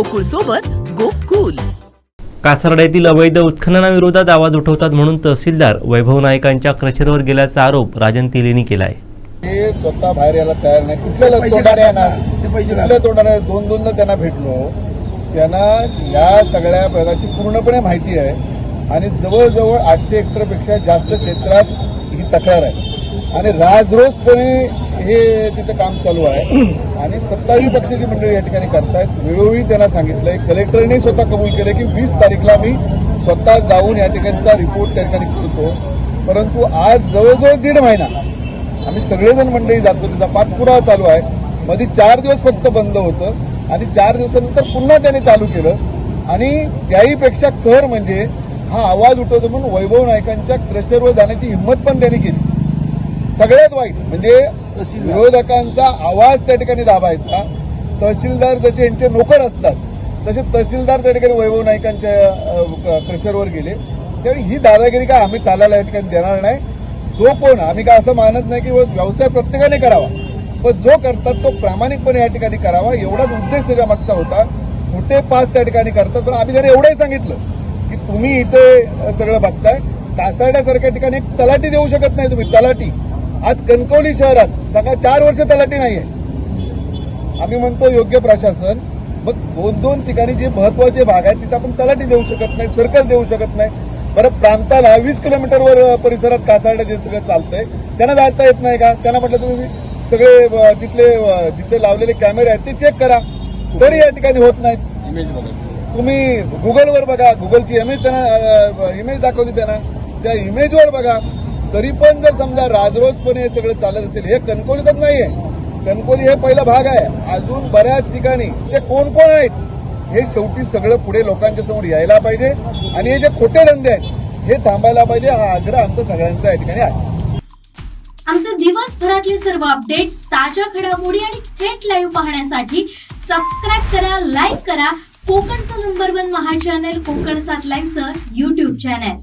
गोकुळ सोबत गोकुल कासारड्यातील अवैध उत्खननाविरोधात आवाज उठवतात म्हणून तहसीलदार वैभव नाईकांच्या क्रशरवर गेल्याचा आरोप राजन तिलेनी केलाय. ते स्वतः बाहेर यायला तयार नाही. कुठल्या तोंडाने येणार? कुठल्या तोंडाने? दोन दोनदा त्यांना भेटलो. त्यांना या सगळ्या भागाची पूर्णपणे माहिती आहे. आणि जवळजवळ आठशे हेक्टरपेक्षा जास्त क्षेत्रात ही तक्रार आहे. आणि राजरोसपणे हे तिथं काम चालू आहे. आणि सत्तावी पक्षाची मंडळी या ठिकाणी करतायत. वेळोवेळी त्यांना सांगितलंय. कलेक्टरने स्वतः कबूल केलं की वीस तारीखला मी स्वतः जाऊन या ठिकाणचा रिपोर्ट त्या ठिकाणी करतो. परंतु आज जवळजवळ दीड महिना आम्ही सगळेजण मंडळी जातो त्याचा पाठपुरावा चालू आहे. मध्ये चार दिवस फक्त बंद होतं. आणि चार दिवसानंतर पुन्हा त्याने चालू केलं. आणि त्याहीपेक्षा खर म्हणजे हा आवाज उठवतो म्हणून वैभव नायकांच्या क्रशरवर जाण्याची हिंमत पण त्यांनी केली. सगळ्यात वाईट म्हणजे विरोधकांचा आवाज त्या ठिकाणी दाबायचा. तहसीलदार जसे यांचे नोकर असतात तसे तहसीलदार त्या ठिकाणी वैभव नाईकांच्या प्रेशरवर गेले. त्यावेळी ही दादागिरी काय आम्ही चालायला या ठिकाणी देणार नाही. जो कोण आम्ही काय असं मानत नाही की व्यवसाय प्रत्येकाने करावा. पण जो करतात तो प्रामाणिकपणे या ठिकाणी करावा. एवढाच उद्देश त्याच्या मागचा होता. मोठे पास त्या ठिकाणी करतात. पण आम्ही त्यांना एवढंही सांगितलं की तुम्ही इथे सगळं बघताय. कासारड्यासारख्या ठिकाणी एक तलाठी देऊ शकत नाही तुम्ही. तलाठी. आज कणकवली शहरात सगळ्या चार वर्ष तलाठी नाहीये. आम्ही म्हणतो योग्य प्रशासन मग दोन दोन ठिकाणी जे महत्त्वाचे भाग आहेत तिथे आपण तलाठी देऊ शकत नाही सर्कल देऊ शकत नाही. बरं प्रांताला वीस किलोमीटरवर परिसरात कासारडं जे सगळं चालतंय त्यांना जाता येत नाही का? त्यांना म्हटलं तुम्ही सगळे तिथले जिथे लावलेले कॅमेरे आहेत ते चेक करा. तरी या ठिकाणी होत नाहीत. तुम्ही गुगलवर बघा गुगलची इमेज त्यांना इमेज दाखवली त्यांना. त्या इमेजवर बघा. तरी पण जर समजा राजरोसपणे हे सगळं चालत असेल हे कणकोलीतच नाहीये. कणकोली हे पहिला भाग आहे. अजून बऱ्याच ठिकाणी ते कोण कोण आहेत हे शेवटी सगळं पुढे लोकांच्या समोर यायला पाहिजे. आणि हे जे खोटे धंदे आहेत हे थांबायला पाहिजे. हा आग्रह आमचा सगळ्यांचा या ठिकाणी आहे. आमचे दिवसभरातले सर्व अपडेट्स ताज्या घडामोडी आणि थेट लाईव्ह पाहण्यासाठी सबस्क्राईब करा लाईक करा. कोकणचं नंबर वन महा चॅनल कोकण सात लाईनचं युट्यूब चॅनल